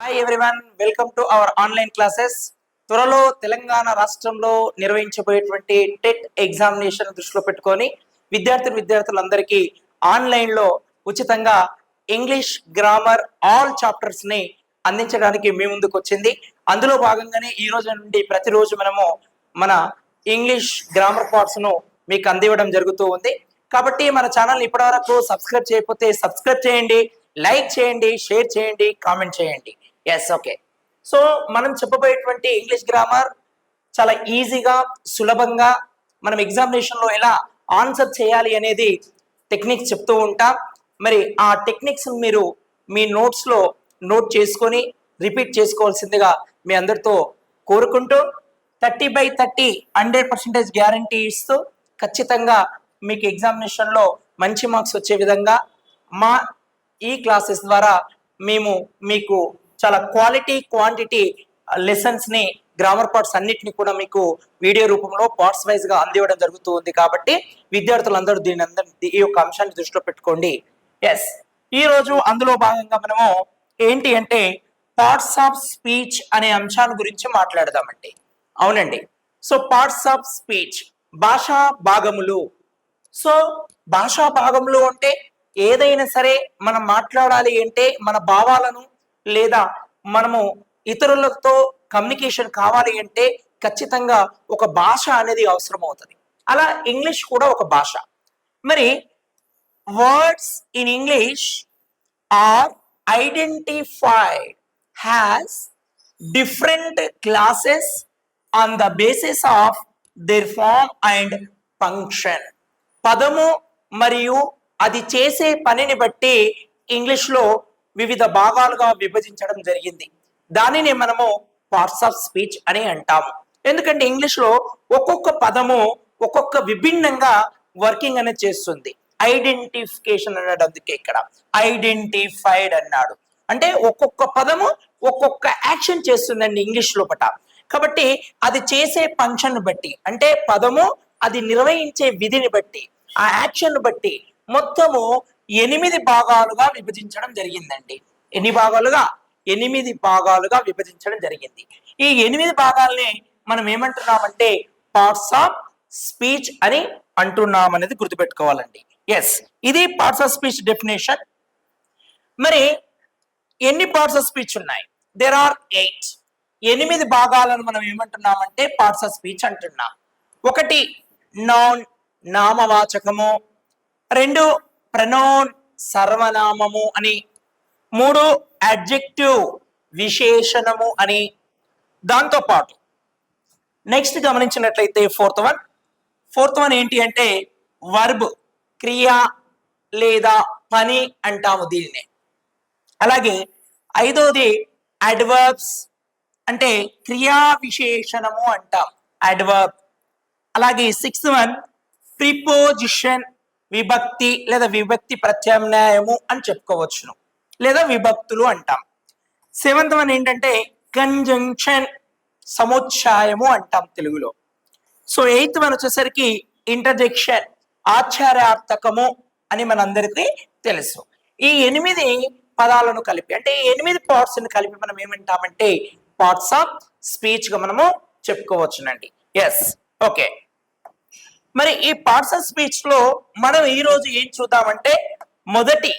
Hi everyone welcome to our online classes త్వరలో తెలంగాణ రాష్ట్రంలో నిర్వహించబోయేటువంటి TET examination దృష్టిలో పెట్టుకొని విద్యార్థి విద్యార్థులందరికీ ఆన్లైన్లో ఉచితంగా ఇంగ్లీష్ గ్రామర్ ఆల్ చాప్టర్స్ని అందించడానికి మీ ముందుకు వచ్చింది. అందులో భాగంగానే ఈ రోజు నుండి ప్రతిరోజు మనము మన ఇంగ్లీష్ గ్రామర్ పార్ట్స్ను మీకు అందివ్వడం జరుగుతూ ఉంది. కాబట్టి మన ఛానల్ ఇప్పటివరకు సబ్స్క్రైబ్ చేయకపోతే సబ్స్క్రైబ్ చేయండి లైక్ చేయండి షేర్ చేయండి కామెంట్ చేయండి. ఎస్ ఓకే సో మనం చెప్పబోయేటువంటి ఇంగ్లీష్ గ్రామర్ చాలా ఈజీగా సులభంగా మనం ఎగ్జామినేషన్లో ఎలా ఆన్సర్ చేయాలి అనేది టెక్నిక్స్ చెప్తూ ఉంటాం. మరి ఆ టెక్నిక్స్ మీరు మీ నోట్స్లో నోట్ చేసుకొని రిపీట్ చేసుకోవాల్సిందిగా మీ అందరితో కోరుకుంటూ thirty by thirty hundred percentage guarantee ఇస్తూ ఖచ్చితంగా మీకు ఎగ్జామినేషన్లో మంచి మార్క్స్ వచ్చే విధంగా మా ఈ క్లాసెస్ ద్వారా మేము మీకు చాలా క్వాలిటీ క్వాంటిటీ లెసన్స్ని గ్రామర్ పార్ట్స్ అన్నిటిని కూడా మీకు వీడియో రూపంలో పార్ట్స్ వైజ్గా అందివ్వడం జరుగుతూ ఉంది కాబట్టి విద్యార్థులందరూ దీని అందరి ఈ యొక్క అంశాన్ని దృష్టిలో పెట్టుకోండి. ఎస్ ఈ రోజు అందులో భాగంగా మనము ఏంటి అంటే పార్ట్స్ ఆఫ్ స్పీచ్ అనే అంశాల గురించి మాట్లాడదామండి. అవునండి. సో పార్ట్స్ ఆఫ్ స్పీచ్ భాషా భాగములు. సో భాషా భాగములు అంటే ఏదైనా సరే మనం మాట్లాడాలి అంటే మన భావాలను లేదా మనము ఇతరులతో కమ్యూనికేషన్ కావాలి అంటే ఖచ్చితంగా ఒక భాష అనేది అవసరం అవుతుంది అలా ఇంగ్లీష్ కూడా ఒక భాష. మరి words in English are identified has different classes on the basis of their form and function పదము మరియు అది చేసే పనిని బట్టి ఇంగ్లీష్లో వివిధ భాగాలుగా విభజించడం జరిగింది. దానిని మనము పార్ట్స్ ఆఫ్ స్పీచ్ అని అంటాము. ఎందుకంటే ఇంగ్లీష్లో ఒక్కొక్క పదము ఒక్కొక్క విభిన్నంగా వర్కింగ్ అనేది చేస్తుంది. ఐడెంటిఫికేషన్ అన్నాడు అందుకే ఇక్కడ. ఐడెంటిఫైడ్ అన్నాడు. అంటే ఒక్కొక్క పదము ఒక్కొక్క యాక్షన్ చేస్తుందండి ఇంగ్లీష్ లోపట. కాబట్టి అది చేసే ఫంక్షన్ బట్టి అంటే పదము అది నిర్వహించే విధిని బట్టి ఆ యాక్షన్ బట్టి మొత్తము ఎనిమిది భాగాలుగా విభజించడం జరిగిందండి. ఎన్ని భాగాలుగా? ఎనిమిది భాగాలుగా విభజించడం జరిగింది. ఈ ఎనిమిది భాగాల్ని మనం ఏమంటున్నామంటే పార్ట్స్ ఆఫ్ స్పీచ్ అని అంటున్నాం అనేది గుర్తుపెట్టుకోవాలండి. ఎస్ ఇది పార్ట్స్ ఆఫ్ స్పీచ్ డెఫినేషన్ మరి ఎన్ని పార్ట్స్ ఆఫ్ స్పీచ్ ఉన్నాయి? దేర్ ఆర్ ఎయిట్ ఎనిమిది భాగాలను మనం ఏమంటున్నామంటే పార్ట్స్ ఆఫ్ స్పీచ్ అంటున్నాం. ఒకటి నాన్ నామవాచకము రెండు ప్రనోన్ సర్వనామము అని మూడు అడ్జెక్టివ్ విశేషణము అని దాంతో పాటు. నెక్స్ట్ గమనించినట్లయితే ఫోర్త్ వన్ ఫోర్త్ వన్ ఏంటి అంటే వర్బ్ క్రియ లేదా పని అంటాము దీనిని. అలాగే ఐదోది అడ్వర్బ్స్ అంటే క్రియా విశేషణము అంటాం. అడ్వర్బ్ అలాగే సిక్స్త్ వన్ ప్రిపోజిషన్ విభక్తి లేదా విభక్తి ప్రత్యామ్నాయము అని చెప్పుకోవచ్చును. లేదా విభక్తులు అంటాం. సెవెంత్ వన్ ఏంటంటే కంజంక్షన్ సముచ్ఛాయము అంటాం తెలుగులో. సో ఎయిత్ వన్ వచ్చేసరికి ఇంటర్జెక్షన్ ఆచార్యార్థకము అని మనందరికీ తెలుసు. ఈ ఎనిమిది పదాలను కలిపి అంటే ఎనిమిది పార్ట్స్ని కలిపి మనం ఏమంటామంటే పార్ట్స్ ఆఫ్ స్పీచ్గా మనము చెప్పుకోవచ్చునండి. ఎస్ ఓకే మరి ఈ పార్ట్స్ ఆఫ్ స్పీచ్లో మనం ఈ రోజు ఏం చూద్దామంటే మొదటి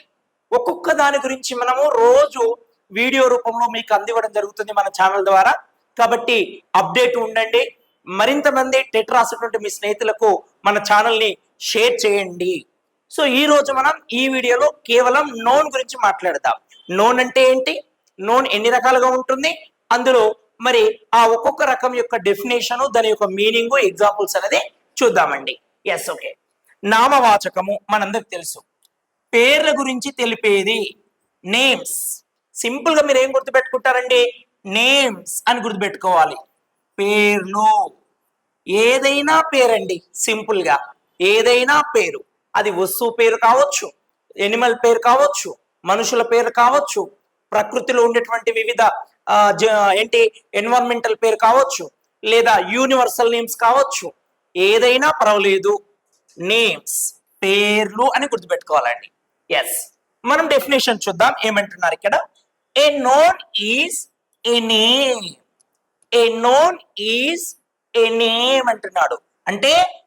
ఒక్కొక్క దాని గురించి మనము రోజు వీడియో రూపంలో మీకు అందివ్వడం జరుగుతుంది మన ఛానల్ ద్వారా. కాబట్టి అప్డేట్ ఉండండి. మరింత మంది టెట్ రాసినటువంటి మీ స్నేహితులకు మన ఛానల్ని షేర్ చేయండి. సో ఈ రోజు మనం ఈ వీడియోలో కేవలం నోన్ గురించి మాట్లాడదాం. నోన్ అంటే ఏంటి? నోన్ ఎన్ని రకాలుగా ఉంటుంది? అందులో మరి ఆ ఒక్కొక్క రకం యొక్క డెఫినేషన్ దాని యొక్క మీనింగ్ ఎగ్జాంపుల్స్ అనేది చూద్దామండి. ఎస్ ఓకే నామవాచకము మనందరికి తెలుసు. పేర్ల గురించి తెలిపేది నేమ్స్ సింపుల్గా మీరు ఏం గుర్తుపెట్టుకుంటారండి? నేమ్స్ అని గుర్తుపెట్టుకోవాలి. పేర్లు. ఏదైనా పేరండి సింపుల్గా. ఏదైనా పేరు. అది వస్తువు పేరు కావచ్చు ఎనిమల్ పేరు కావచ్చు మనుషుల పేరు కావచ్చు ప్రకృతిలో ఉండేటువంటి వివిధ జ- ఏంటి ఎన్విరాన్మెంటల్ పేరు కావచ్చు లేదా యూనివర్సల్ నేమ్స్ కావచ్చు ఏదైనా పర్వాలేదు. నేమ్స్ పేర్లు అని గుర్తుపెట్టుకోవాలండి. ఎస్ మనం డెఫినేషన్ చూద్దాం. ఏమంటున్నారు ఇక్కడ? A noun is a name a noun is a name అంటున్నాడు. అంటే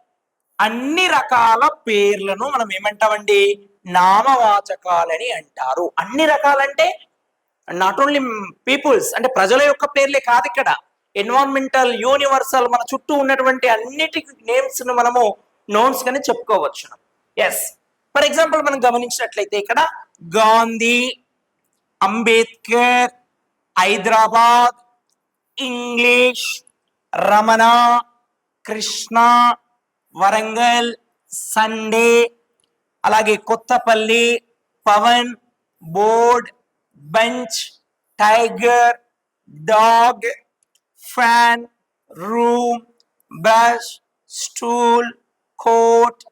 అన్ని రకాల పేర్లను మనం ఏమంటామండి? నామవాచకాలని అంటారు. అన్ని రకాలంటే నాట్ ఓన్లీ పీపుల్స్ అంటే ప్రజల యొక్క పేర్లే కాదు ఇక్కడ. ఎన్వైరన్మెంటల్ యూనివర్సల్ మన చుట్టూ ఉన్నటువంటి అన్నిటి నేమ్స్ను మనము నోన్స్ గానే చెప్పుకోవచ్చు. ఎస్ ఫర్ ఎగ్జాంపుల్ మనం గమనించినట్లయితే ఇక్కడ గాంధీ అంబేద్కర్ హైదరాబాద్ ఇంగ్లీష్ రమణ కృష్ణ వరంగల్ సండే అలాగే Kothapalli Pawan board bench tiger dog fan room brush stool coat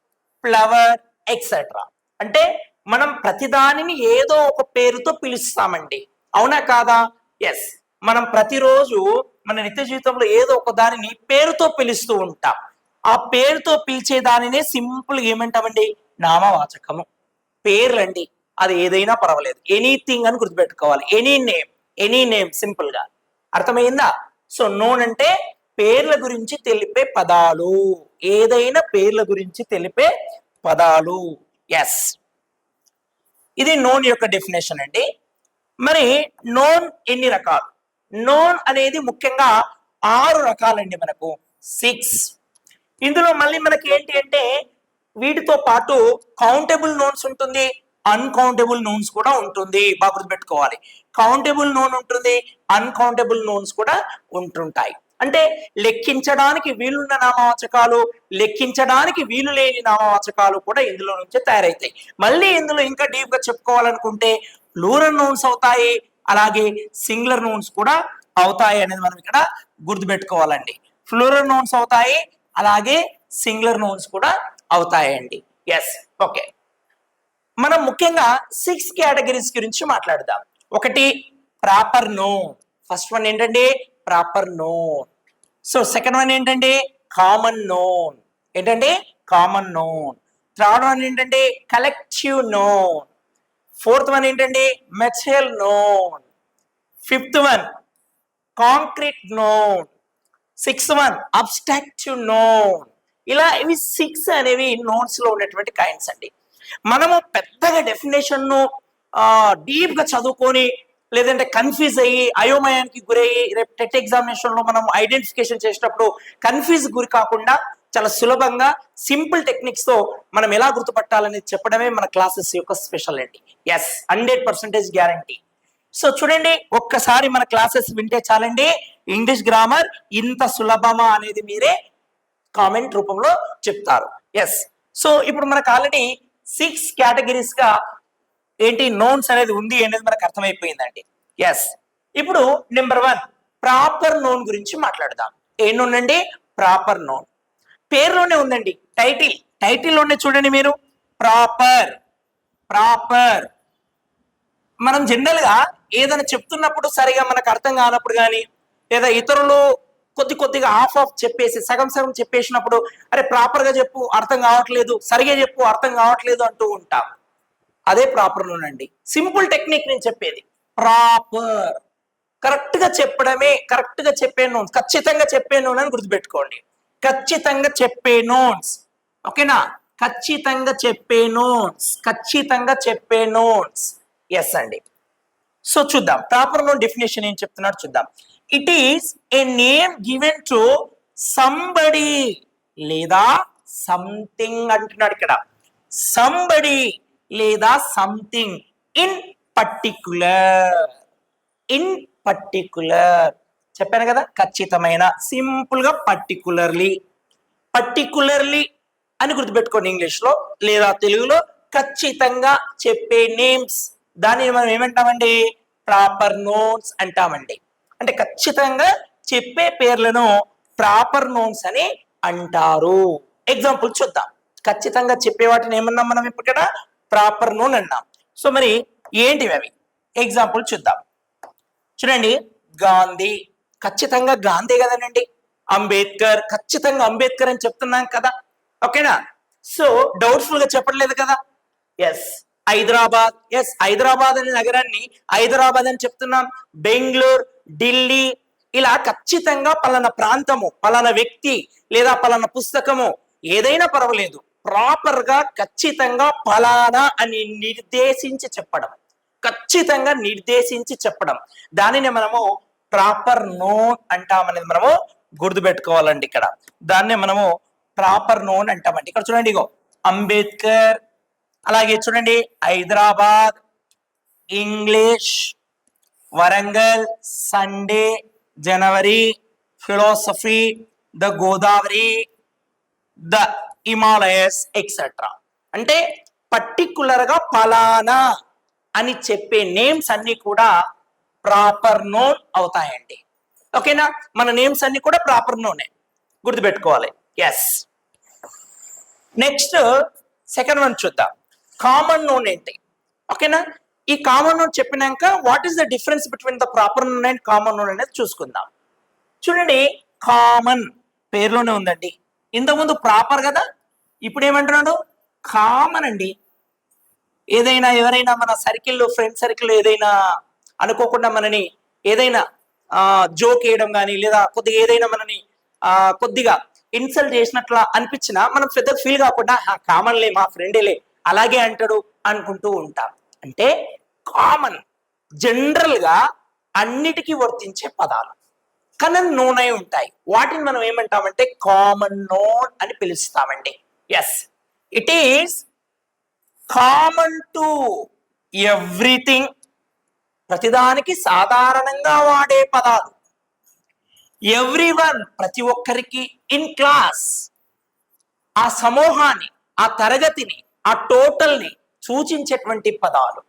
flower etcetera అంటే మనం ప్రతిదానిని ఏదో ఒక పేరుతో పిలుస్తామండి. అవునా కాదా? ఎస్ మనం ప్రతిరోజు మన నిత్య జీవితంలో ఏదో ఒక దానిని పేరుతో పిలుస్తూ ఉంటాం. ఆ పేరుతో పిలిచే దానినే సింపుల్ ఏమంటామండి? నామవాచకము. పేర్లండి. అది ఏదైనా పర్వాలేదు. ఎనీథింగ్ అని గుర్తుపెట్టుకోవాలి. Any name. ఎనీ నేమ్ సింపుల్గా. అర్థమైందా? సో నోన్ అంటే పేర్ల గురించి తెలిపే పదాలు. ఏదైనా పేర్ల గురించి తెలిపే పదాలు. ఎస్ ఇది నోన్ యొక్క డెఫినేషన్ అండి. మరి నోన్ ఎన్ని రకాలు? నోన్ అనేది ముఖ్యంగా ఆరు రకాలండి మనకు. సిక్స్ ఇందులో మళ్ళీ మనకి ఏంటి అంటే వీటితో పాటు కౌంటబుల్ నోన్స్ ఉంటుంది అన్కౌంటబుల్ నోన్స్ కూడా ఉంటుంది. బాగా గుర్తుపెట్టుకోవాలి. కౌంటబుల్ నోన్ ఉంటుంది అన్కౌంటబుల్ నోన్స్ కూడా ఉంటుంటాయి. అంటే లెక్కించడానికి వీలున్న నామవాచకాలు లెక్కించడానికి వీలు లేని నామవాచకాలు కూడా ఇందులో నుంచే తయారవుతాయి మళ్ళీ ఇందులో ఇంకా డీప్గా చెప్పుకోవాలనుకుంటే లూరల్ నోన్స్ అవుతాయి అలాగే సింగులర్ నోన్స్ కూడా అవుతాయి అనేది మనం ఇక్కడ గుర్తుపెట్టుకోవాలండి. ఫ్లూరల్ నోన్స్ అవుతాయి అలాగే సింగులర్ నోన్స్ కూడా అవుతాయండి. ఎస్ ఓకే మనం ముఖ్యంగా సిక్స్ కేటగిరీస్ గురించి మాట్లాడదాం. ఒకటి ప్రాపర్ నోన్ ఫస్ట్ వన్ ఏంటంటే proper noun so second one ఏంటంటే కామన్ నోన్. ఏంటంటే కామన్ నోన్. థర్డ్ వన్ ఏంటంటే కలెక్టివ్ నోన్. ఫోర్త్ వన్ ఏంటంటే metal noun. Fifth one concrete noun. Sixth one abstractive noun. ఇలా ఇవి సిక్స్ అనేవి నోట్స్లో ఉన్నటువంటి కైండ్స్ అండి. మనము పెద్దగా డెఫినేషన్ను డీప్గా డీప్గా చదువుకొని లేదంటే కన్ఫ్యూజ్ అయ్యి అయోమయానికి గురయ్యి రేపు టెట్ ఎగ్జామినేషన్లో మనం ఐడెంటిఫికేషన్ చేసేటప్పుడు కన్ఫ్యూజ్ గురి కాకుండా చాలా సులభంగా సింపుల్ టెక్నిక్స్తో మనం ఎలా గుర్తుపట్టాలని చెప్పడమే మన క్లాసెస్ యొక్క speciality yes hundred percentage guarantee so చూడండి ఒక్కసారి మన క్లాసెస్ వింటే చాలండి. ఇంగ్లీష్ గ్రామర్ ఇంత సులభమా అనేది మీరే కామెంట్ రూపంలో చెప్తారు. ఎస్ సో ఇప్పుడు మనకు ఆల్రెడీ సిక్స్ కేటగిరీస్గా ఏంటి నోన్స్ అనేది ఉంది అనేది మనకు అర్థమైపోయిందండి. ఎస్ ఇప్పుడు నెంబర్ వన్ ప్రాపర్ నోన్ గురించి మాట్లాడదాం. ఏ నోన్ అండి? ప్రాపర్ నోన్ పేరులోనే ఉందండి టైటిల్ టైటిల్లోనే చూడండి మీరు. ప్రాపర్ ప్రాపర్ మనం జనరల్గా ఏదైనా చెప్తున్నప్పుడు సరిగా మనకు అర్థం కానప్పుడు కానీ లేదా ఇతరులు కొద్ది కొద్దిగా ఆఫ్ ఆఫ్ చెప్పేసి సగం సగం చెప్పేసినప్పుడు అరే ప్రాపర్గా చెప్పు అర్థం కావట్లేదు సరిగా చెప్పు అర్థం కావట్లేదు అంటూ ఉంటాం. అదే ప్రాపర్ అండి సింపుల్ టెక్నిక్ నేను చెప్పేది. ప్రాపర్ కరెక్ట్గా చెప్పడమే కరెక్ట్గా చెప్పే నోన్స్ ఖచ్చితంగా చెప్పే నోన్ అని గుర్తుపెట్టుకోండి. ఖచ్చితంగా చెప్పే నోన్స్ ఓకేనా? ఖచ్చితంగా చెప్పే నోన్స్ ఖచ్చితంగా చెప్పే నోన్స్ ఎస్ అండి. సో చూద్దాం. ప్రాపర్ నోన్ డెఫినేషన్ ఏం చెప్తున్నాడు చూద్దాం. It is a name given to somebody లేదా సంథింగ్ అంటున్నాడు ఇక్కడ. సంబడి లేదా something in particular in particular చెప్పాను కదా ఖచ్చితమైన సింపుల్గా పర్టికులర్లీ పర్టికులర్లీ అని గుర్తుపెట్టుకోండి ఇంగ్లీష్లో లేదా తెలుగులో ఖచ్చితంగా చెప్పే నేమ్స్ దానిని మనం ఏమంటామండి? ప్రాపర్ నోట్స్ అంటామండి. అంటే ఖచ్చితంగా చెప్పే పేర్లను ప్రాపర్ నోన్స్ అని అంటారు. ఎగ్జాంపుల్ చూద్దాం. ఖచ్చితంగా చెప్పే వాటిని ఏమన్నాం మనం ఇప్పుడు ప్రాపర్ నూనె అన్నాం. సో మరి ఏంటివి అవి? ఎగ్జాంపుల్ చూద్దాం. చూడండి గాంధీ. ఖచ్చితంగా గాంధీ కదనండి. అంబేద్కర్. ఖచ్చితంగా అంబేద్కర్ అని చెప్తున్నాం కదా. ఓకేనా? సో డౌట్ఫుల్గా చెప్పట్లేదు కదా. ఎస్ హైదరాబాద్. ఎస్ హైదరాబాద్ అనే నగరాన్ని హైదరాబాద్ అని చెప్తున్నాం. బెంగళూరు ఢిల్లీ. ఇలా ఖచ్చితంగా పలానా ప్రాంతము పలానా వ్యక్తి లేదా పలానా పుస్తకము ఏదైనా పర్వాలేదు. ప్రాపర్గా ఖచ్చితంగా పలానా అని నిర్దేశించి చెప్పడం. ఖచ్చితంగా నిర్దేశించి చెప్పడం. దానిని మనము ప్రాపర్ నోన్ అంటామనేది మనము గుర్తుపెట్టుకోవాలండి ఇక్కడ. దాన్నే మనము ప్రాపర్ నోన్ అంటామండి. ఇక్కడ చూడండి ఇగో అంబేద్కర్ అలాగే చూడండి Hyderabad English Warangal Sunday January philosophy the Godavari the Himalayas etcetera అంటే పర్టికులర్గా పలానా అని చెప్పే నేమ్స్ అన్ని కూడా ప్రాపర్ నోన్ అవుతాయండి. ఓకేనా మన నేమ్స్ అన్ని కూడా ప్రాపర్ నోనే గుర్తుపెట్టుకోవాలి. ఎస్ నెక్స్ట్ సెకండ్ వన్ చూద్దాం. కామన్ నోన్ ఏంటి? ఓకేనా ఈ కామన్ నోన్ చెప్పినాక what is the difference between the proper noun and common noun అనేది చూసుకుందాం. చూడండి. కామన్ పేరులోనే ఉందండి. ఇంతకుముందు ప్రాపర్ కదా? ఇప్పుడు ఏమంటున్నాడు కామన్ అండి. ఏదైనా ఎవరైనా మన సర్కిల్లో ఫ్రెండ్ సర్కిల్ ఏదైనా అనుకోకుండా మనని ఏదైనా జోక్ వేయడం కానీ లేదా కొద్దిగా ఏదైనా మనని కొద్దిగా ఇన్సల్ట్ చేసినట్లా అనిపించినా మనం పెద్ద ఫీల్ కాకుండా కామన్లే మా ఫ్రెండేలే అలాగే అంటాడు అనుకుంటూ ఉంటాం. అంటే కామన్ జనరల్గా అన్నిటికీ వర్తించే పదాలు. కానీ నూనె ఉంటాయి. వాటిని మనం ఏమంటామంటే కామన్ నోన్ అని పిలుస్తామండి. Yes it is common to everything ప్రతిదానికి సాధారణంగా వాడే పదాలు. ఎవ్రీ వన్ ప్రతి ఒక్కరికి ఇన్ క్లాస్ ఆ సమూహాన్ని ఆ తరగతిని ఆ టోటల్ని సూచించేటువంటి పదాలు.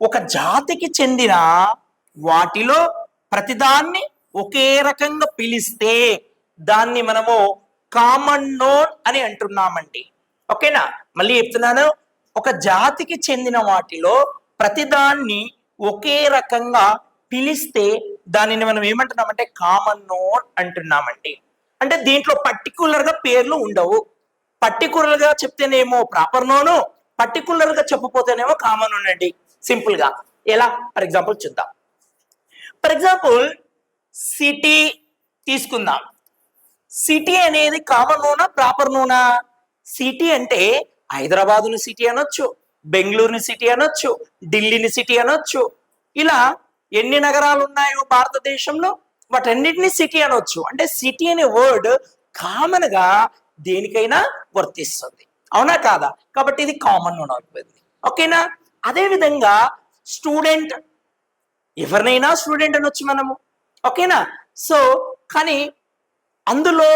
ఒక జాతికి చెందిన వాటిలో ప్రతిదాన్ని ఒకే రకంగా పిలిస్తే దాన్ని మనము కామన్ నోన్ అని అంటున్నామండి. ఓకేనా? మళ్ళీ చెప్తున్నాను. ఒక జాతికి చెందిన వాటిలో ప్రతిదాన్ని ఒకే రకంగా పిలిస్తే దానిని మనం ఏమంటున్నామంటే కామన్ నోన్ అంటున్నామండి. అంటే దీంట్లో పర్టికులర్గా పేర్లు ఉండవు. పర్టికులర్గా చెప్తేనేమో ప్రాపర్ నోను పర్టికులర్గా చెప్పపోతేనేమో కామన్ నోన్ అండి. సింపుల్గా. ఎలా? ఫర్ ఎగ్జాంపుల్ చూద్దాం. ఫర్ ఎగ్జాంపుల్ సిటీ తీసుకుందాం. సిటీ అనేది కామన్ నూనె ప్రాపర్ నూనా? సిటీ అంటే హైదరాబాదుని సిటీ అనొచ్చు బెంగళూరుని సిటీ అనొచ్చు ఢిల్లీని సిటీ అనొచ్చు. ఇలా ఎన్ని నగరాలు ఉన్నాయో భారతదేశంలో వాటన్నిటిని సిటీ అనొచ్చు. అంటే సిటీ అనే వర్డ్ కామన్గా దేనికైనా వర్తిస్తుంది. అవునా కాదా? కాబట్టి ఇది కామన్ నూనె అయిపోయింది. ఓకేనా? అదేవిధంగా స్టూడెంట్ ఎవరినైనా స్టూడెంట్ అనొచ్చు మనము. ఓకేనా? సో కానీ అందులో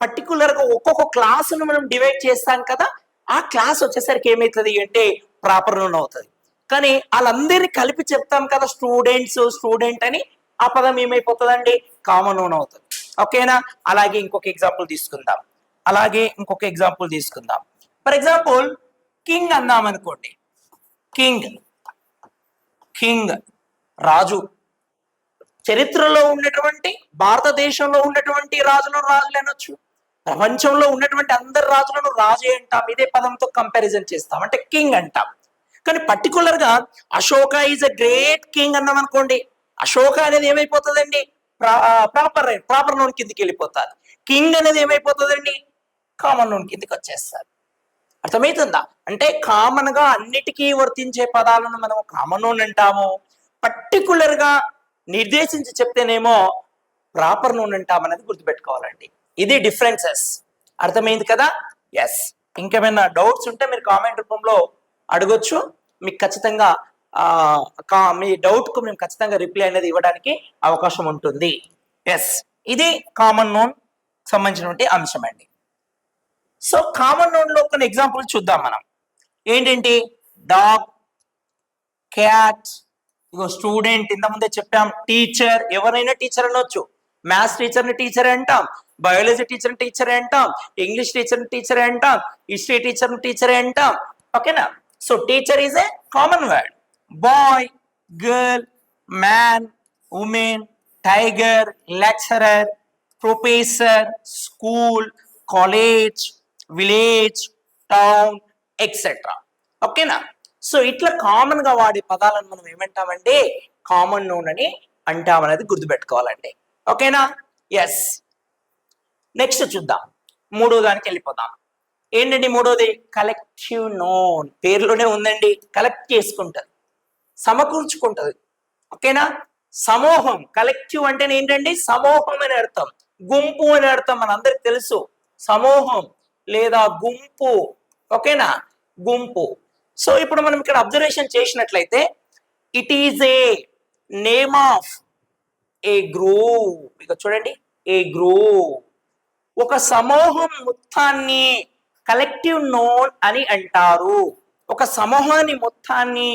పర్టికులర్గా ఒక్కొక్క క్లాసును మనం డివైడ్ చేస్తాం కదా ఆ క్లాస్ వచ్చేసరికి ఏమవుతుంది అంటే ప్రాపర్ నూన్ అవుతుంది. కానీ వాళ్ళందరినీ కలిపి చెప్తాం కదా స్టూడెంట్స్ స్టూడెంట్ అని ఆ పదం ఏమైపోతుందండి? కామన్ నూన్ అవుతుంది. ఓకేనా? అలాగే ఇంకొక ఎగ్జాంపుల్ తీసుకుందాం. అలాగే ఇంకొక ఎగ్జాంపుల్ తీసుకుందాం. ఫర్ ఎగ్జాంపుల్ కింగ్ అందాం అనుకోండి కింగ్ కింగ్ రాజు. చరిత్రలో ఉన్నటువంటి భారతదేశంలో ఉన్నటువంటి రాజులను రాజులు అనొచ్చు. ప్రపంచంలో ఉన్నటువంటి అందరి రాజులను రాజే అంటాం. ఇదే పదంతో కంపారిజన్ చేస్తాం. అంటే కింగ్ అంటాం. కానీ పర్టికులర్గా Ashoka is a great king అన్నాం అనుకోండి. అశోక అనేది ఏమైపోతుందండి? ప్రాపర్ ప్రాపర్ నోన్ కిందికి వెళ్ళిపోతుంది. కింగ్ అనేది ఏమైపోతుందండి? కామన్ నోన్ కిందికి వచ్చేస్తారు అర్థమవుతుందా? అంటే కామన్గా అన్నిటికీ వర్తించే పదాలను మనం కామన్ నోన్ అంటాము. పర్టికులర్గా నిర్దేశించి చెప్తేనేమో ప్రాపర్ నూనె అంటామనేది గుర్తుపెట్టుకోవాలండి. ఇది డిఫరెన్సెస్ అర్థమైంది కదా? ఎస్ ఇంకేమైనా డౌట్స్ ఉంటే మీరు కామెంట్ రూపంలో అడగొచ్చు. మీకు ఖచ్చితంగా మీ డౌట్కు మేము ఖచ్చితంగా రిప్లై అనేది ఇవ్వడానికి అవకాశం ఉంటుంది. ఎస్ ఇది కామన్ నోన్ సంబంధించినటువంటి అంశం అండి. సో కామన్ నోన్లో కొన్ని ఎగ్జాంపుల్ చూద్దాం మనం. ఏంటంటే? డాగ్ క్యాట్ ఇగో స్టూడెంట్ ఇంత ముందే చెప్పాం టీచర్ ఎవరైనా టీచర్ అనొచ్చు. మ్యాథ్స్ టీచర్ని టీచర్ అంటాం బయాలజీ టీచర్ టీచర్ అంటాం ఇంగ్లీష్ టీచర్ని టీచర్ అంటాం హిస్టరీ టీచర్ని టీచర్ అంటాం. ఓకేనా so teacher is a common word boy girl man woman tiger lecturer professor school college village town etcetera ఓకేనా సో ఇట్లా కామన్గా వాడే పదాలను మనం ఏమంటామంటే కామన్ నోన్ అని అంటామనేది గుర్తుపెట్టుకోవాలండి. ఓకేనా ఎస్ నెక్స్ట్ చూద్దాం. మూడో దానికి వెళ్ళిపోదాం. ఏంటండి మూడోది? కలెక్టివ్ నోన్ పేర్లోనే ఉందండి. కలెక్ట్ చేసుకుంటుంది. సమకూర్చుకుంటుంది. ఓకేనా సమూహం. కలెక్టివ్ అంటే ఏంటండి? సమూహం అని అర్థం. గుంపు అని అర్థం. మనందరికి తెలుసు. సమూహం లేదా గుంపు. ఓకేనా గుంపు. సో ఇప్పుడు మనం ఇక్కడ అబ్జర్వేషన్ చేసినట్లయితే it is a name of a group ఇక చూడండి ఏ గ్రూప్ ఒక సమూహం మొత్తాన్ని కలెక్టివ్ నోన్ అని అంటారు. ఒక సమూహాన్ని మొత్తాన్ని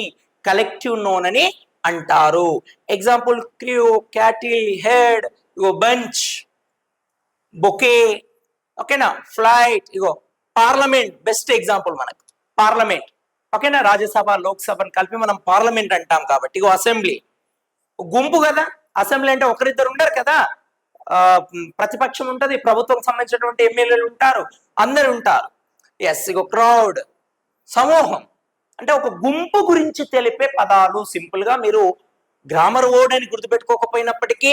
కలెక్టివ్ నోన్ అని అంటారు. ఎగ్జాంపుల్ క్రియూ క్యాటిల్ హెడ్ ఇగో బంచ్ బొకే ఓకేనా ఫ్లైట్ ఇగో పార్లమెంట్ బెస్ట్ ఎగ్జాంపుల్ మనకు. పార్లమెంట్ ఓకేనా రాజ్యసభ లోక్సభను కలిపి మనం పార్లమెంట్ అంటాం కాబట్టి అసెంబ్లీ. గుంపు కదా? అసెంబ్లీ అంటే ఒకరిద్దరు ఉండరు కదా? ప్రతిపక్షం ఉంటుంది ప్రభుత్వం సంబంధించినటువంటి ఎమ్మెల్యేలు ఉంటారు అందరు ఉంటారు. ఎస్ ఇగో క్రౌడ్ సమూహం. అంటే ఒక గుంపు గురించి తెలిపే పదాలు సింపుల్గా మీరు గ్రామర్ వర్డ్ అని గుర్తుపెట్టుకోకపోయినప్పటికీ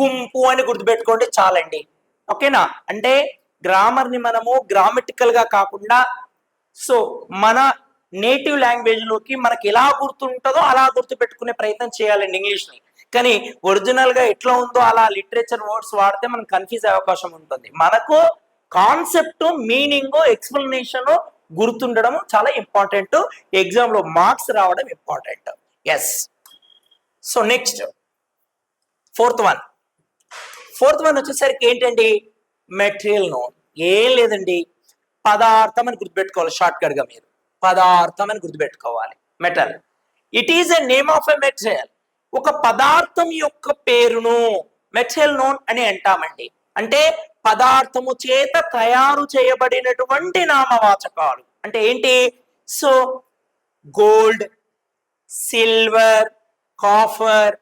గుంపు అని గుర్తుపెట్టుకోండి చాలండి. ఓకేనా? అంటే గ్రామర్ని మనము గ్రామటికల్గా కాకుండా సో మన నేటివ్ లాంగ్వేజ్లోకి మనకి ఎలా గుర్తుంటుందో అలా గుర్తు పెట్టుకునే ప్రయత్నం చేయాలండి ఇంగ్లీష్ని. కానీ ఒరిజినల్గా ఎట్లా ఉందో అలా లిటరేచర్ వర్డ్స్ వాడితే మనం కన్ఫ్యూజ్ అయ్యే అవకాశం ఉంటుంది. మనకు కాన్సెప్ట్ మీనింగ్ ఎక్స్ప్లెనేషన్ గుర్తుండడం చాలా ఇంపార్టెంట్. ఎగ్జామ్లో మార్క్స్ రావడం important. Yes so next fourth one fourth one వచ్చేసరికి ఏంటండి? మెటీరియల్ నోన్ ఏం లేదండి. పదార్థం అని గుర్తుపెట్టుకోవాలి షార్ట్ కట్గా మీరు. పదార్థం అని గుర్తుపెట్టుకోవాలి. Metal. It is a name of a material ఒక పదార్థం యొక్క పేరును మెటీరియల్ నోన్ అని అంటామండి. అంటే పదార్థము చేత తయారు చేయబడినటువంటి నామవాచకాలు. అంటే ఏంటి? So gold silver copper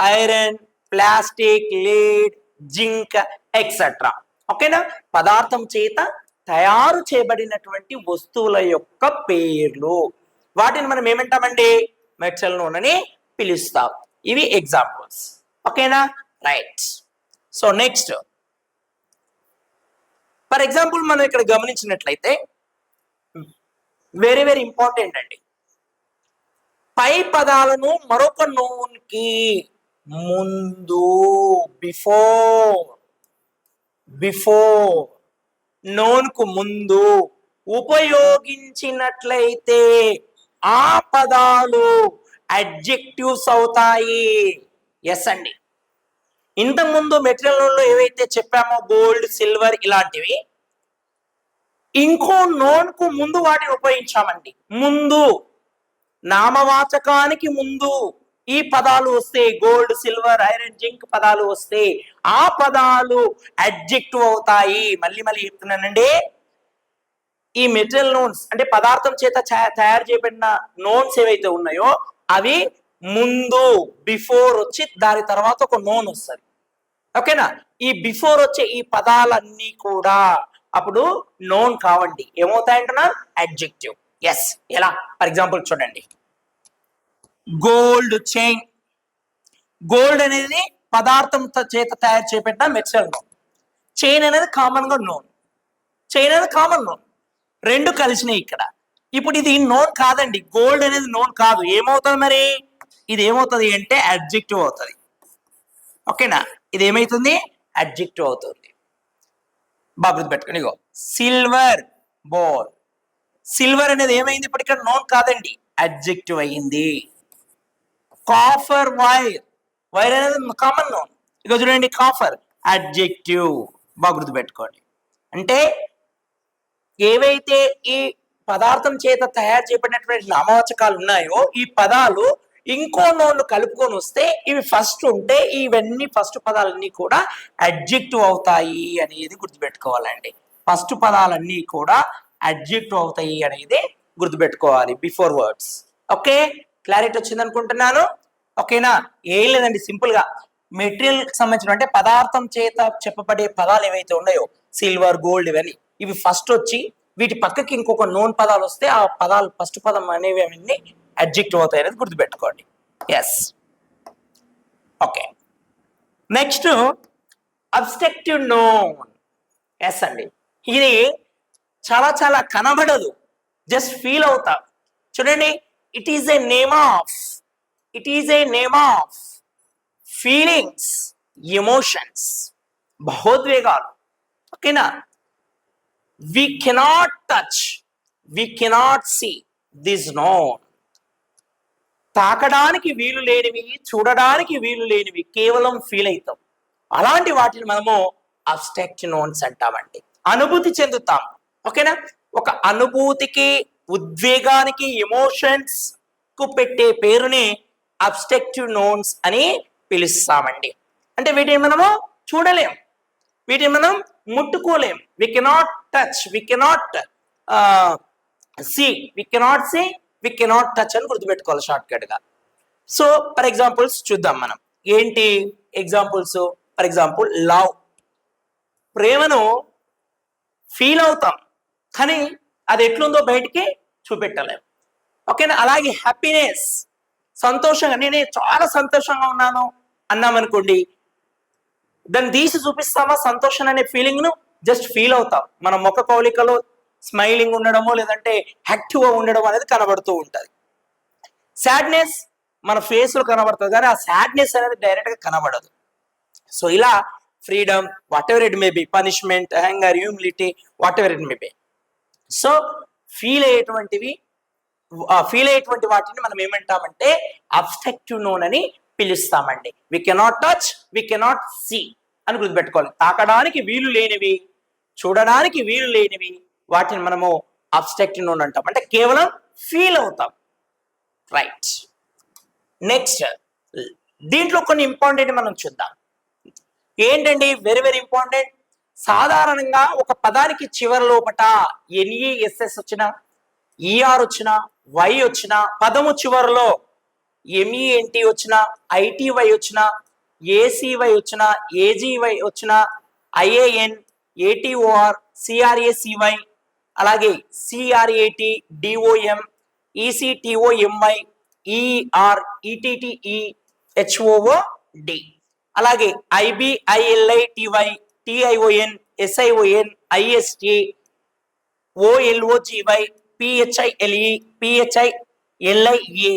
iron plastic lead zinc etcetera ఓకేనా పదార్థం చేత తయారు చేయబడినటువంటి వస్తువుల యొక్క పేర్లు. వాటిని మనం ఏమంటామండి? మెటల్ నూనె అని పిలుస్తాం. ఇవి ఎగ్జాంపుల్స్ ఓకేనా? Right so next for example మనం ఇక్కడ గమనించినట్లయితే వెరీ వెరీ ఇంపార్టెంట్ అండి. పై పదాలను మరొక నూనెకి ముందు బిఫోర్ బిఫోర్ నోన్కు ముందు ఉపయోగించినట్లయితే ఆ పదాలు అడ్జెక్టివ్స్ అవుతాయి. ఎస్ అండి. ఇంతకుముందు మెటీరియల్లో ఏవైతే చెప్పామో గోల్డ్ సిల్వర్ ఇలాంటివి ఇంకో నోన్కు ముందు వాటిని ఉపయోగించామండి. ముందు నామవాచకానికి ముందు ఈ పదాలు వస్తే గోల్డ్ సిల్వర్ ఐరన్ జింక్ పదాలు వస్తే ఆ పదాలు అడ్జెక్టివ్ అవుతాయి. మళ్ళీ మళ్ళీ చెప్తున్నానండి. ఈ మెటీరియల్ నోన్స్ అంటే పదార్థం చేత తయారు చేయబడిన నోన్స్ ఏవైతే ఉన్నాయో అవి ముందు బిఫోర్ వచ్చి దాని తర్వాత ఒక నోన్ వస్తుంది. ఓకేనా? ఈ బిఫోర్ వచ్చే ఈ పదాలన్నీ కూడా అప్పుడు నోన్ కావండి. ఏమవుతాయంటున్నా అడ్జెక్టివ్ ఎస్ ఎలా? ఫర్ ఎగ్జాంపుల్ చూడండి. Gold chain. గోల్డ్ అనేది పదార్థం చేత తయారు చేయబడిన మెటీరియల్ నోన్ చైన్ అనేది కామన్గా నోన్ చైన్ అనేది కామన్ నోన్ రెండు కలిసినాయి ఇక్కడ. ఇప్పుడు ఇది నోన్ కాదండి. గోల్డ్ అనేది నోన్ కాదు. ఏమవుతుంది మరి? ఇది ఏమవుతుంది అంటే అడ్జెక్టివ్ అవుతుంది. ఓకేనా ఇది ఏమవుతుంది అడ్జెక్టివ్ అవుతుంది. బాబు పెట్టుకుని ఇగో. సిల్వర్ బాల్ సిల్వర్ అనేది ఏమైంది? ఇప్పుడు ఇక్కడ నోన్ కాదండి. అడ్జెక్టివ్ అయ్యింది. కాఫర్ వైర్ వైర్ అనేది కామన్ నోన్ ఇక చూడండి కాఫర్. అడ్జెక్టివ్ బాగా గుర్తుపెట్టుకోండి. అంటే ఏవైతే ఈ పదార్థం చేత తయారు చేయబడినటువంటి నామవాచకాలు ఉన్నాయో ఈ పదాలు ఇంకో నోన్లు కలుపుకొని వస్తే ఇవి ఫస్ట్ ఉంటే ఇవన్నీ ఫస్ట్ పదాలన్నీ కూడా అడ్జెక్టివ్ అవుతాయి అనేది గుర్తుపెట్టుకోవాలండి. ఫస్ట్ పదాలన్నీ కూడా అడ్జెక్టివ్ అవుతాయి అనేది గుర్తుపెట్టుకోవాలి. బిఫోర్ వర్డ్స్ ఓకే క్లారిటీ వచ్చింది అనుకుంటున్నాను ఓకేనా? ఏం లేదండి సింపుల్గా. మెటీరియల్ సంబంధించిన అంటే పదార్థం చేత చెప్పబడే పదాలు ఏవైతే ఉన్నాయో సిల్వర్ గోల్డ్ ఇవన్నీ ఇవి ఫస్ట్ వచ్చి వీటి పక్కకి ఇంకొక నోన్ పదాలు వస్తే ఆ పదాలు ఫస్ట్ పదం అనేవి అవన్నీ అడ్జెక్టివ్ అవుతాయి అనేది గుర్తుపెట్టుకోండి. Yes okay. Next abstractive nouns అండి. ఇది చాలా చాలా కనబడదు. జస్ట్ ఫీల్ అవుతా. చూడండి it is a name of it is a name of feelings emotions భావోద్వేగాలు ఓకేనా we cannot touch we cannot see this noun తాకడానికి వీలు లేనివి చూడడానికి వీలు లేనివి కేవలం ఫీల్ అవుతాం అలాంటి వాటిని మనము అబ్స్ట్రాక్ట్ నోన్స్ అంటామండి. అనుభూతి చెందుతాం. ఓకేనా ఒక అనుభూతికి ఉద్వేగానికి ఎమోషన్స్కు పెట్టే పేరుని అబ్స్ట్రక్టివ్ నోన్స్ అని పిలుస్తామండి. అంటే వీటిని మనము చూడలేం. వీటిని మనం ముట్టుకోలేం. We cannot touch we cannot see we cannot see we cannot touch అని గుర్తుపెట్టుకోవాలి షార్ట్గా సో ఫర్ ఎగ్జాంపుల్స్ చూద్దాం మనం. ఏంటి ఎగ్జాంపుల్స్ ఫర్ ఎగ్జాంపుల్ లవ్ ప్రేమను ఫీల్ అవుతాం. కానీ అది ఎట్లుందో బయటికి చూపెట్టలేము. ఓకేనా? అలాగే హ్యాపీనెస్ సంతోషంగా నేనే చాలా సంతోషంగా ఉన్నాను అన్నామనుకోండి దాన్ని తీసి చూపిస్తామా? సంతోషం అనే ఫీలింగ్ను జస్ట్ ఫీల్ అవుతాం. మన ముఖ కౌలికలో స్మైలింగ్ ఉండడమో లేదంటే యాక్టివ్గా ఉండడం అనేది కనబడుతూ ఉంటుంది. సాడ్నెస్ మన ఫేస్లో కనబడుతుంది కానీ ఆ సాడ్నెస్ అనేది డైరెక్ట్గా కనబడదు. సో ఇలా freedom whatever it may be punishment anger humility whatever it may be so feel అయ్యేటువంటివి feel అయ్యేటువంటి వాటిని మనం ఏమంటామంటే అబ్స్ట్రక్టివ్ నోన్ అని పిలుస్తామండి. We cannot touch we cannot see అని గుర్తుపెట్టుకోవాలి. తాకడానికి వీలు లేనివి చూడడానికి వీలు లేనివి వాటిని మనము అబ్స్ట్రక్టివ్ నోన్ అంటాం. అంటే కేవలం ఫీల్ అవుతాం. రైట్ నెక్స్ట్ దీంట్లో కొన్ని ఇంపార్టెంట్ మనం చూద్దాం. ఏంటండి? వెరీ వెరీ ఇంపార్టెంట్ సాధారణంగా ఒక పదానికి చివరి లోపట ఎన్ఈఎస్ఎస్ వచ్చిన ఈఆర్ వచ్చిన వై వచ్చిన పదము చివరిలో ఎంఈఎన్టి వచ్చిన ఐటీవై వచ్చిన ఏసీవై వచ్చిన ఏజీవై వచ్చిన ఐఏఎన్ ఏటీఓఆర్ సిఆర్ఏసివై అలాగే CRAT DOM ECTOMI ER ETTE HOO D అలాగే IBILITY TION SION IST OLOGY PHILE PHI LIA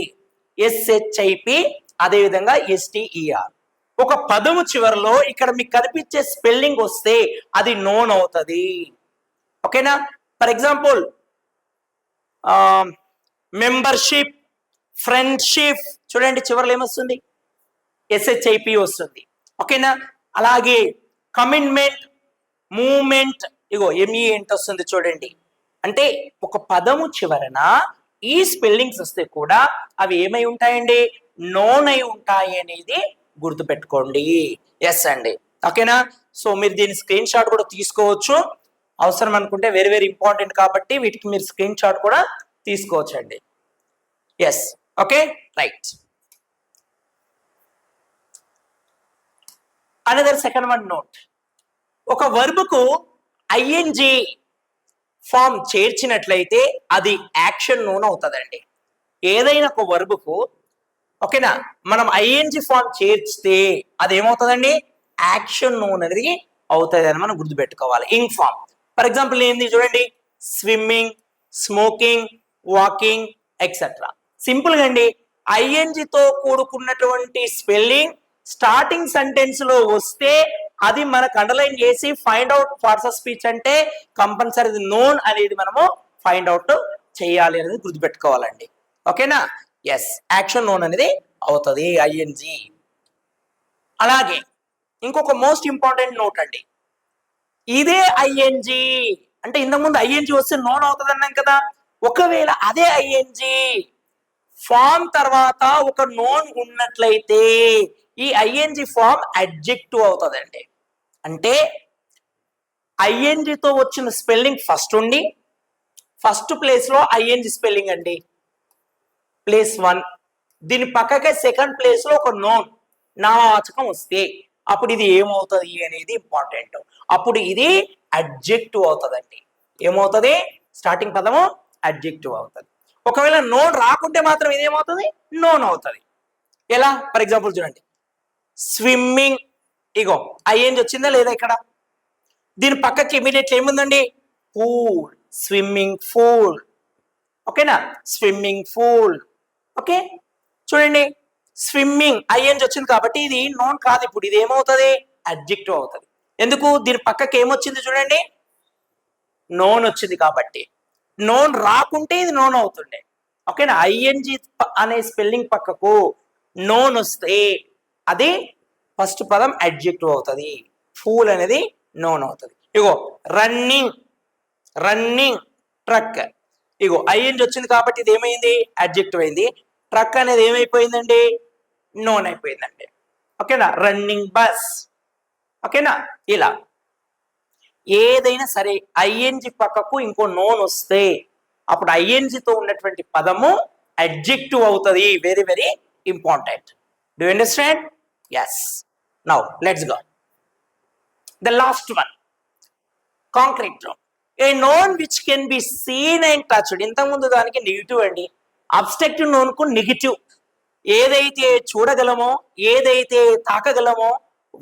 SHIP అదేవిధంగా ఎస్టిఈఆర్ ఒక పదము చివరిలో ఇక్కడ మీకు కనిపించే స్పెల్లింగ్ వస్తే అది నోన్ అవుతుంది. ఓకేనా? ఫర్ ఎగ్జాంపుల్ మెంబర్షిప్ ఫ్రెండ్షిప్ చూడండి చివరిలో ఏమొస్తుంది? ఎస్హెచ్ఐపి వస్తుంది. ఓకేనా? అలాగే కమిట్మెంట్ మూమెంట్ ఇగో ఎంఈ ఏంటి వస్తుంది చూడండి. అంటే ఒక పదము చివరన ఈ స్పెల్లింగ్స్ వస్తే కూడా అవి ఏమై ఉంటాయండి? నోన్ అయి ఉంటాయి అనేది గుర్తుపెట్టుకోండి. ఎస్ అండి. ఓకేనా? సో మీరు దీని స్క్రీన్ షాట్ కూడా తీసుకోవచ్చు. అవసరం అనుకుంటే వెరీ వెరీ ఇంపార్టెంట్ కాబట్టి వీటికి మీరు స్క్రీన్ షాట్ కూడా తీసుకోవచ్చండి. Yes okay right another second one note ఒక వర్బుకు ఐఎన్జి ఫామ్ చేర్చినట్లయితే అది యాక్షన్ నోన్ అవుతుందండి. ఏదైనా ఒక వర్బుకు ఓకేనా మనం ఐఎన్జి ఫామ్ చేర్చితే అది ఏమవుతుందండి యాక్షన్ నోన్ అనేది అవుతుంది అని మనం గుర్తుపెట్టుకోవాలి. ఇంక్ ఫామ్ ఫర్ ఎగ్జాంపుల్ ఏంది చూడండి? స్విమ్మింగ్ స్మోకింగ్ వాకింగ్ ఎక్సెట్రా సింపుల్గా అండి. ఐఎన్జితో కూడుకున్నటువంటి స్పెల్లింగ్ స్టార్టింగ్ సెంటెన్స్లో వస్తే అది మనకు అండర్లైన్ చేసి find out parts of speech అంటే కంపల్సరీ నోన్ అనేది మనము ఫైండ్ అవుట్ చేయాలి అనేది గుర్తుపెట్టుకోవాలండి. ఓకేనా? ఎస్ యాక్షన్ నోన్ అనేది అవుతుంది ఐఎన్జి అలాగే ఇంకొక మోస్ట్ ఇంపార్టెంట్ నోట్ అండి. ఇదే ఐఎన్జి అంటే ఇంతకుముందు ఐఎన్జి వస్తే నోన్ అవుతుంది అన్నాం కదా. ఒకవేళ అదే ఐఎన్జి ఫామ్ తర్వాత ఒక నోన్ ఉన్నట్లయితే ఈ ఐఎన్జి ఫామ్ అడ్జెక్టివ్ అవుతుందండి. అంటే ఐఎన్జితో వచ్చిన స్పెల్లింగ్ ఫస్ట్ ఉండి ఫస్ట్ ప్లేస్లో ఐఎన్జి స్పెల్లింగ్ అండి. ప్లేస్ వన్ దీని పక్కకే సెకండ్ ప్లేస్లో ఒక నోన్ నామవాచకం వస్తే అప్పుడు ఇది ఏమవుతుంది అనేది ఇంపార్టెంట్ అప్పుడు ఇది అడ్జెక్టివ్ అవుతుందండి. ఏమవుతుంది? స్టార్టింగ్ పదము అడ్జెక్టివ్ అవుతుంది. ఒకవేళ నోన్ రాకుంటే మాత్రం ఇదేమవుతుంది? నోన్ అవుతుంది. ఎలా? ఫర్ ఎగ్జాంపుల్ చూడండి. స్విమ్మింగ్ ఇగో ఐఎన్జి వచ్చిందా లేదా ఇక్కడ? దీని పక్కకి ఇమీడియట్ ఏముందండి? Pool swimming pool. ఓకేనా? Swimming pool. ఓకే? చూడండి స్విమ్మింగ్ ఐఎన్జి వచ్చింది కాబట్టి ఇది నోన్ కాదు ఇప్పుడు. ఇది ఏమవుతుంది? అడ్జెక్టివ్ అవుతుంది. ఎందుకు? దీని పక్కకి ఏమొచ్చింది చూడండి? నోన్ వచ్చింది కాబట్టి. నోన్ రాకుంటే ఇది నోన్ అవుతుండే. ఓకేనా? ఐఎన్జి అనే స్పెల్లింగ్ పక్కకు నోన్ వస్తే అది ఫస్ట్ పదం అడ్జెక్టివ్ అవుతుంది. ఫూల్ అనేది నోన్ అవుతుంది. ఇగో రన్నింగ్ రన్నింగ్ ట్రక్ ఇగో ఐఎన్జి వచ్చింది కాబట్టి ఇది ఏమైంది? అడ్జెక్టివ్ అయింది. ట్రక్ అనేది ఏమైపోయిందండి? నోన్ అయిపోయిందండి. ఓకేనా? రన్నింగ్ బస్ ఓకేనా? ఇలా. ఏదైనా సరే ఐఎన్జి పక్కకు ఇంకో నోన్ వస్తే అప్పుడు ఐఎన్జితో ఉన్నటువంటి పదము అడ్జెక్టివ్ అవుతుంది. Very very important do understand yes now let's go the last one concrete a noun which can be seen and touched ఇంతకుముందు దానికి నెగిటివ్ అండి. అబ్స్ట్రక్టివ్ నోన్కు నెగిటివ్ ఏదైతే చూడగలమో ఏదైతే తాకగలమో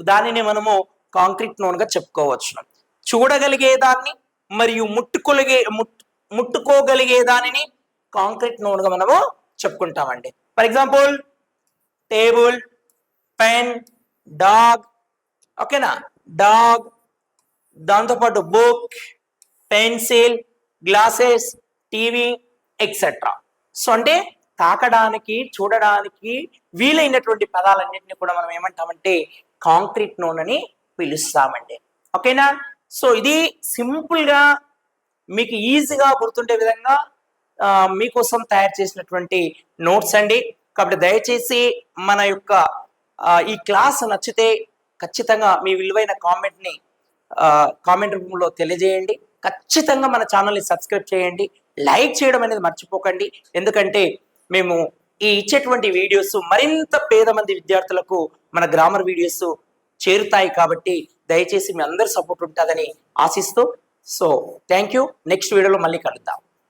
దానిని మనము కాంక్రీట్ నోన్గా చెప్పుకోవచ్చు. చూడగలిగే దాన్ని మరియు ముట్టుకోగలిగే ముట్టుకోగలిగే దానిని కాంక్రీట్ నోన్గా మనము చెప్పుకుంటామండి. For example table pen dog ఓకేనా? డాగ్ దాంతోపాటు book pencil glasses TV etcetera so అంటే తాకడానికి చూడడానికి వీలైనటువంటి పదాలన్నింటినీ కూడా మనం ఏమంటామంటే కాంక్రీట్ నోన్ అని పిలుస్తామండి. ఓకేనా? సో ఇది సింపుల్గా మీకు ఈజీగా గుర్తుండే విధంగా మీకోసం తయారు చేసినటువంటి నోట్స్ అండి. కాబట్టి దయచేసి మన యొక్క ఈ క్లాస్ నచ్చితే ఖచ్చితంగా మీ విలువైన కామెంట్ని కామెంట్ రూపంలో తెలియజేయండి. ఖచ్చితంగా మన ఛానల్ని సబ్స్క్రైబ్ చేయండి. లైక్ చేయడం అనేది మర్చిపోకండి. ఎందుకంటే మేము ఈ ఇచ్చేటువంటి వీడియోస్ మరింత పేద మంది విద్యార్థులకు మన గ్రామర్ వీడియోస్ చేరుతాయి కాబట్టి దయచేసి మీ అందరి సపోర్ట్ ఉంటుందని ఆశిస్తూ. సో థ్యాంక్ యూ నెక్స్ట్ వీడియోలో మళ్ళీ కలుద్దాం.